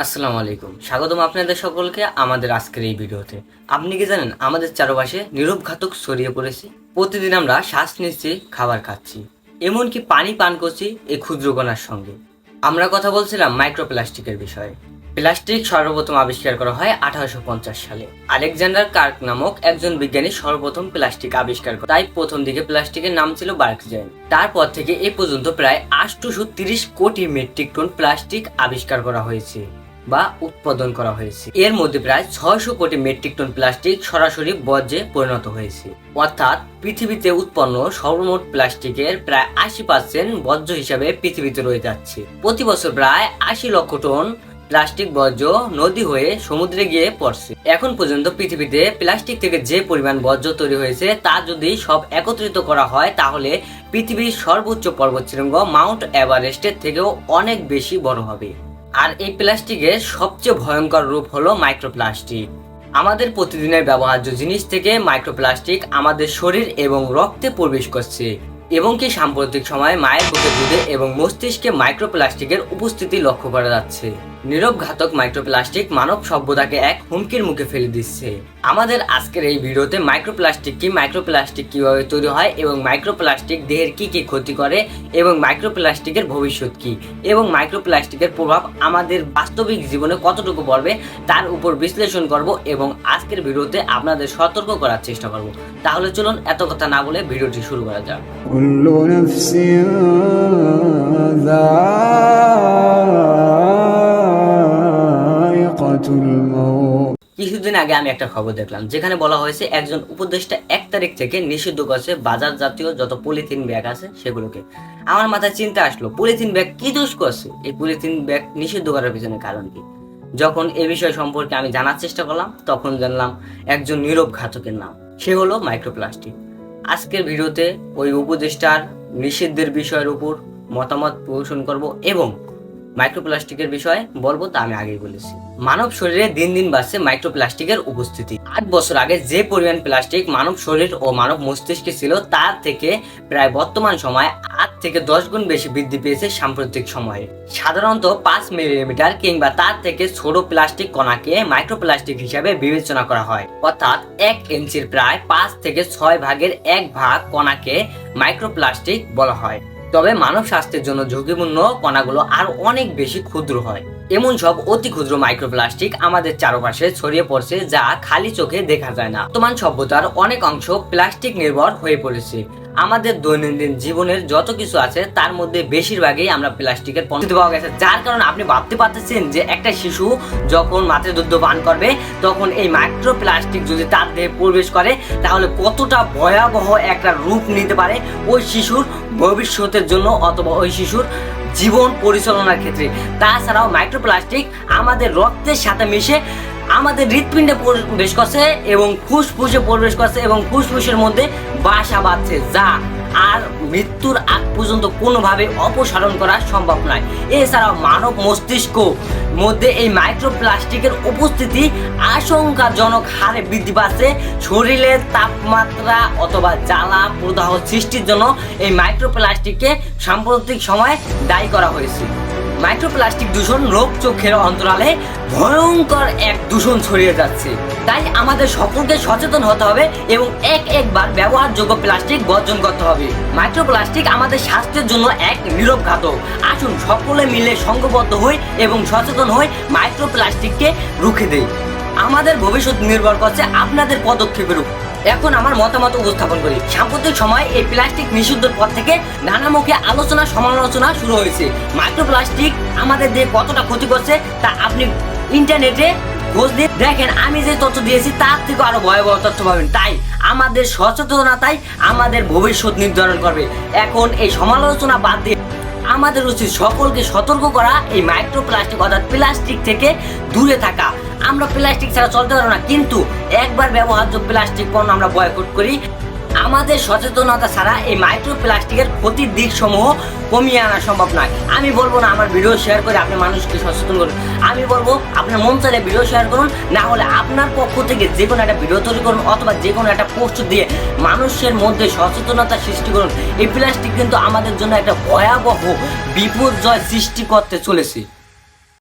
আসসালামু আলাইকুম। স্বাগতম আপনাদের সকলকে আমাদের আজকের এই ভিডিওতে। আপনি কি জানেন, আমাদের চারপাশে নীরব ঘাতক ছড়িয়ে পড়েছে? প্রতিদিন আমরা শ্বাস নিচ্ছি, খাবার খাচ্ছি। এমনকি পানি পান করছি এই ক্ষুদ্র কণার সঙ্গে। আমরা কথা বলছিলাম মাইক্রোপ্লাস্টিকের বিষয়ে। প্লাস্টিক সর্বপ্রথম আবিষ্কার করা হয় আঠারোশো পঞ্চাশ সালে। আলেকজান্ডার কার্ক নামক একজন বিজ্ঞানী সর্বপ্রথম প্লাস্টিক আবিষ্কার করে তাই প্রথম দিকে প্লাস্টিকের নাম ছিল বার্কজেন। তারপর থেকে এ পর্যন্ত প্রায় তিরিশ কোটি মেট্রিক টন প্লাস্টিক আবিষ্কার করা হয়েছে। বা উৎপাদন করা হয়েছে। এর মধ্যে প্রায় ছয়শো কোটি মেট্রিক টন প্লাস্টিক সরাসরি বর্জ্যে পরিণত হয়েছে। অর্থাৎ পৃথিবীতে উৎপন্ন সর্বমোট প্লাস্টিকের প্রায় আশি পার্সেন্ট বর্জ্য হিসাবে পৃথিবীতে রয়ে যাচ্ছে। প্রতি বছর প্রায় আশি লক্ষ টন প্লাস্টিক বর্জ্য নদী হয়ে সমুদ্রে গিয়ে পড়ছে। এখন পর্যন্ত পৃথিবীতে প্লাস্টিক থেকে যে পরিমাণ বর্জ্য তৈরি হয়েছে, তা যদি সব একত্রিত করা হয়, তাহলে পৃথিবীর সর্বোচ্চ পর্বতশৃঙ্গ মাউন্ট এভারেস্টের থেকেও অনেক বেশি বড় হবে। আর এই প্লাস্টিকের সবচেয়ে ভয়ঙ্কর রূপ হলো মাইক্রোপ্লাস্টিক। আমাদের প্রতিদিনের ব্যবহার্য জিনিস থেকে মাইক্রোপ্লাস্টিক আমাদের শরীর এবং রক্তে প্রবেশ করছে এবং কি সাম্প্রতিক সময়ে মায়ের বুকে দুধে এবং মস্তিষ্কে মাইক্রোপ্লাস্টিকের উপস্থিতি লক্ষ্য করা যাচ্ছে। নীরব ঘাতক মাইক্রোপ্লাস্টিক মানব সভ্যতাকে এক হুমকির মুখে ফেলে দিচ্ছে। আমাদের আজকের এই ভিডিওতে মাইক্রোপ্লাস্টিক কি মাইক্রোপ্লাস্টিক কীভাবে তৈরি হয় এবং মাইক্রোপ্লাস্টিক দেহের কি কি ক্ষতি করে এবং মাইক্রোপ্লাস্টিকের ভবিষ্যৎ কি এবং মাইক্রোপ্লাস্টিকের প্রভাব আমাদের বাস্তবিক জীবনে কতটুকু পড়বে তার উপর বিশ্লেষণ করব এবং আজকের ভিডিওতে আপনাদের সতর্ক করার চেষ্টা করব। তাহলে চলুন এত কথা না বলে ভিডিওটি শুরু করা যাক। কিছুদিন আগে আমি একটা খবর দেখলাম, যেখানে বলা হয়েছে একজন উপদেষ্টা এক তারিখ থেকে নিষিদ্ধ করছে বাজার জাতীয় যত পলিথিন ব্যাগ আছে সেগুলোকে। আমার মাথায় চিন্তা আসলো, পলিথিন ব্যাগ কি দোষ করছে? এই পলিথিন ব্যাগ নিষিদ্ধ করার পিছনে কারণ কি? যখন এ বিষয় সম্পর্কে আমি জানার চেষ্টা করলাম, তখন জানলাম একজন নীরব ঘাতকের নাম, সে হলো মাইক্রোপ্লাস্টিক। আজকের ভিডিওতে ওই উপদেষ্টার নিষিদ্ধের বিষয়ের উপর মতামত পোষণ করব এবং মাইক্রোপ্লাস্টিকের বিষয়ে বলব তা আমি আগেই বলেছি। মানব শরীরে দিন দিন বাড়ছে মাইক্রোপ্লাস্টিকের উপস্থিতি। আট বছর আগে যে পরিমাণ প্লাস্টিক মানব শরীর ও মানব মস্তিষ্কে ছিল, তার থেকে প্রায় বর্তমান সময়ে আট থেকে দশ গুণ বেশি বৃদ্ধি পেয়েছে সাম্প্রতিক সময়ে। সাধারণত পাঁচ মিলিমিটার কিংবা তার থেকে ছোট প্লাস্টিক কণাকে মাইক্রোপ্লাস্টিক হিসাবে বিবেচনা করা হয়। অর্থাৎ এক ইঞ্চির প্রায় পাঁচ থেকে ছয় ভাগের এক ভাগ কণাকে মাইক্রোপ্লাস্টিক বলা হয়। তবে মানব স্বাস্থ্যের জন্য ঝুঁকিপূর্ণ কণাগুলো আর অনেক বেশি ক্ষুদ্র হয়। এমন সব অতি ক্ষুদ্র মাইক্রোপ্লাস্টিক আমাদের চারপাশে ছড়িয়ে পড়ছে যা খালি চোখে দেখা যায় না। বর্তমান সভ্যতার অনেক অংশ প্লাস্টিক নির্ভর হয়ে পড়েছে। আমাদের দৈনন্দিন জীবনের যত কিছু আছে, তার মধ্যে বেশিরভাগই আমরা প্লাস্টিকের পণ্য পাওয়া গেছে। যার কারণে আপনি ভাবতে পারতেছেন যে একটা শিশু যখন মাতৃ দুধ পান করবে, তখন এই মাইক্রো প্লাস্টিক যদি তার দেহে প্রবেশ করে, তাহলে কতটা ভয়াবহ একটা রূপ নিতে পারে ওই শিশুর ভবিষ্যতের জন্য অথবা ওই শিশুর জীবন পরিচালনার ক্ষেত্রে। তাছাড়াও মাইক্রোপ্লাস্টিক আমাদের রক্তের সাথে মিশে আমাদের হৃৎপিণ্ডে প্রবেশ করছে এবং ফুসফুসে প্রবেশ করছে এবং ফুসফুসের মধ্যে বাসা বাঁধছে, যা আর মৃত্যুর আগ পর্যন্ত কোনোভাবে অপসারণ করা সম্ভব নয়। এছাড়াও মানব মস্তিষ্ক মধ্যে এই মাইক্রোপ্লাস্টিকের উপস্থিতি আশঙ্কাজনক হারে বৃদ্ধি পাচ্ছে। শরীরের তাপমাত্রা অথবা জ্বালা প্রদাহ সৃষ্টির জন্য এই মাইক্রোপ্লাস্টিককে সাম্প্রতিক সময় দায়ী করা হয়েছে। মাইক্রোপ্লাস্টিক দূষণ রোগ চোখের অন্তরালে ভয়ঙ্কর এক দূষণ ছড়িয়ে যাচ্ছে। তাই আমাদের সকলকে সচেতন হতে হবে এবং এক একবার ব্যবহারযোগ্য প্লাস্টিক বর্জন করতে হবে। মাইক্রোপ্লাস্টিক আমাদের স্বাস্থ্যের জন্য এক নীরব ঘাতক। আসুন সকলে মিলে সংঘবদ্ধ হই এবং সচেতন হই মাইক্রোপ্লাস্টিককে রুখে দেই। আমাদের ভবিষ্যৎ নির্ভর করছে আপনাদের পদক্ষেপের উপর। এখন আমার মতামত উপস্থাপন করি। সাম্প্রতিক সময় এই প্লাস্টিক নিষিদ্ধের পর থেকে নানামুখী আলোচনা, সমালোচনা শুরু হয়েছে। মাইক্রোপ্লাস্টিক আমাদের দেহে কতটা ক্ষতি করছে তা আপনি ইন্টারনেটে খোঁজ দিয়ে দেখেন। আমি যে তথ্য দিয়েছি তার থেকে আরও ভয়াবহ তথ্য পাবেন। তাই আমাদের সচেতনতাই আমাদের ভবিষ্যৎ নির্ধারণ করবে। এখন এই সমালোচনা বাদ দিয়ে আমাদের উচিত সকলকে সতর্ক করা এই মাইক্রোপ্লাস্টিক অর্থাৎ প্লাস্টিক থেকে দূরে থাকা। আমরা প্লাস্টিক ছাড়া চলতে পারব না, কিন্তু একবার ব্যবহার্য প্লাস্টিক পণ্য আমরা বয়কট করি। আমাদের সচেতনতা ছাড়া এই মাইক্রো প্লাস্টিকের ক্ষতির দিক সমূহ কমিয়ে আনা সম্ভব নয়। আমি বলব না আমার ভিডিও শেয়ার করে আপনি মানুষকে সচেতন করুন। আমি বলব আপনার মন চাইলে ভিডিও শেয়ার করুন, না হলে আপনার পক্ষ থেকে যে কোনো একটা ভিডিও তৈরি করুন অথবা যে কোনো একটা পোস্ট দিয়ে মানুষের মধ্যে সচেতনতা সৃষ্টি করুন। এই প্লাস্টিক কিন্তু আমাদের জন্য একটা ভয়াবহ বিপর্যয় সৃষ্টি করতে চলেছে।